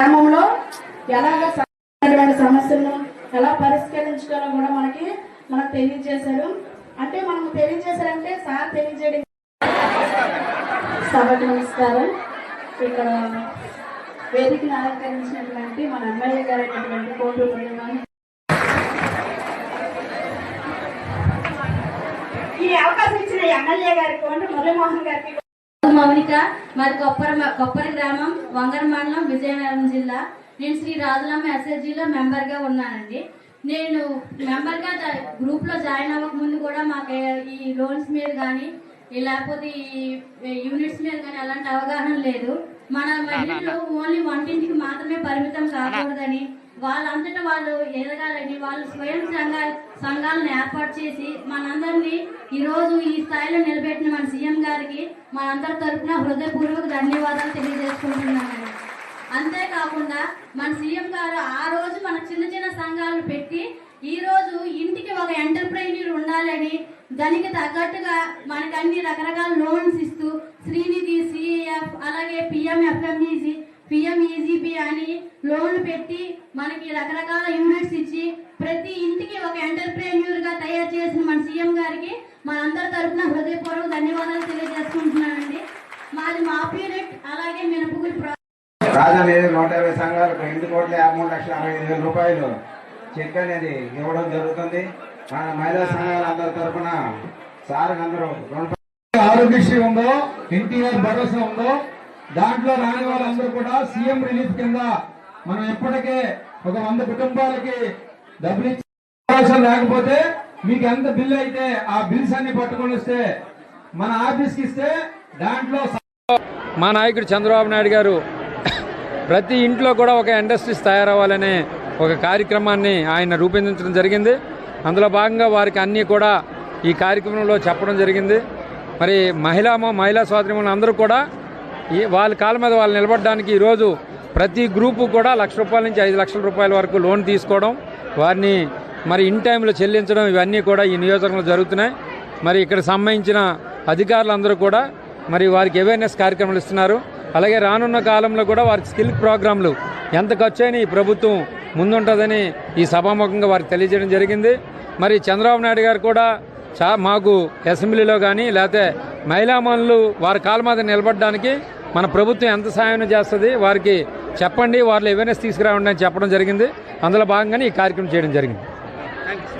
గ్రామంలో ఎలాగ సమస్యలను ఎలా పరిష్కరించుకోవాలో కూడా మనకి మనకు తెలియజేశారు. అంటే మనం తెలియజేశారంటే సార్ తెలియజేయడం. సభకు నమస్కారం. ఇక్కడ వేదికను అలంకరించినటువంటి మన ఎమ్మెల్యే గారు అయినటువంటి కోటి ఈ అవకాశం ఇచ్చిన ఎమ్మెల్యే గారికి కోటి మురళీమోహన్ గారికి మౌనిక మరి కొప్పర కొప్పరి గ్రామం వంగర మండలం విజయనగరం జిల్లా. నేను శ్రీ రాజులమ్మ ఎస్ఎస్జిలో మెంబర్గా ఉన్నానండి. నేను మెంబర్గా గ్రూప్లో జాయిన్ అవ్వక ముందు కూడా మాకు ఈ లోన్స్ మీద కానీ లేకపోతే ఈ యూనిట్స్ మీద కానీ అలాంటి అవగాహన లేదు. మన మహిళలు ఓన్లీ వంటింటికి మాత్రమే పరిమితం కాకూడదని వాళ్ళంతటా వాళ్ళు ఎదగాలని వాళ్ళు స్వయం సంఘ సంఘాలను ఏర్పాటు చేసి మనందరినీ ఈ రోజు ఈ స్థాయిలో నిలబెట్టిన మన సీఎం గారికి మనందరి తరపున హృదయపూర్వక ధన్యవాదాలు తెలియజేసుకుంటున్నానండి అంతేకాకుండా మన సీఎం గారు ఆ రోజు మన చిన్న చిన్న సంఘాలను పెట్టి ఇవ్వాలని దానికి తగ్గట్టుగా మనకి అన్ని రకరకాల లోన్స్ ఇస్తూ శ్రీనిధి సిఎఫ్ అలాగే పిఎం ఎఫ్ఎంఈజీ పిఎం ఈజీబీ అని లోన్లు పెట్టి మనకి రకరకాల యూనిట్స్ ఇచ్చి ప్రతి ఇంటికి ఒక ఎంటర్ప్రెన్యూర్గా తయారు చేసిన మన సీఎం గారికి మనందరి తరపున హృదయపూర్వక ధన్యవాదాలు తెలియజేసుకుంటున్నానండి. మాది మా యూనిట్ అలాగే మినపగుడి నూట సంఘాలకు ఎనిమిది కోట్ల యాభై మూడు లక్షల అరవై ఐదు వేల రూపాయలు చెక్ అనేది ఇవ్వడం జరుగుతుంది. మన మహిళా సంఘాల అందరి తరఫున సార్ అందరూ ఆరోగ్యశ్రీ ఉందో ఎన్టీఆర్ భరోసా ఉందో దాంట్లో రాని వాళ్ళందరూ కూడా సీఎం రిలీఫ్ కింద మనం ఎప్పటికే ఒక వంద కుటుంబాలకి డబ్బులు ఇచ్చే లేకపోతే మీకు ఎంత బిల్ అయితే ఆ బిల్స్ అన్ని పట్టుకొని వస్తే మన ఆఫీస్కి ఇస్తే దాంట్లో మా నాయకుడు చంద్రబాబు నాయుడు గారు ప్రతి ఇంట్లో కూడా ఒక ఇండస్ట్రీస్ తయారవ్వాలనే ఒక కార్యక్రమాన్ని ఆయన రూపొందించడం జరిగింది. అందులో భాగంగా వారికి అన్నీ కూడా ఈ కార్యక్రమంలో చెప్పడం జరిగింది. మరి మహిళా మహిళా స్వాతంత్ర్యం అందరూ కూడా ఈ వాళ్ళ కాళ్ళ మీద వాళ్ళు నిలబడడానికి ఈరోజు ప్రతి గ్రూపు కూడా లక్ష రూపాయల నుంచి ఐదు లక్షల రూపాయల వరకు లోన్ తీసుకోవడం వారిని మరి ఇన్ టైంలో చెల్లించడం ఇవన్నీ కూడా ఈ నియోజకవర్గంలో జరుగుతున్నాయి. మరి ఇక్కడ సంబంధించిన అధికారులందరూ కూడా మరి వారికి అవేర్నెస్ కార్యక్రమాలు ఇస్తున్నారు. అలాగే రానున్న కాలంలో కూడా వారికి స్కిల్ ప్రోగ్రాంలు ఎంత ఖర్చు అయినా ఈ ప్రభుత్వం ముందుంటుందని ఈ సభాముఖంగా వారికి తెలియజేయడం జరిగింది. మరి చంద్రబాబు నాయుడు గారు కూడా చా మాకు అసెంబ్లీలో కానీ లేకపోతే మహిళామణులు వారి కాళ్ళ మీద నిలబడడానికి మన ప్రభుత్వం ఎంత సహాయం చేస్తుంది వారికి చెప్పండి వాళ్ళు అవేర్నెస్ తీసుకురావండి అని చెప్పడం జరిగింది. అందులో భాగంగానే ఈ కార్యక్రమం చేయడం జరిగింది.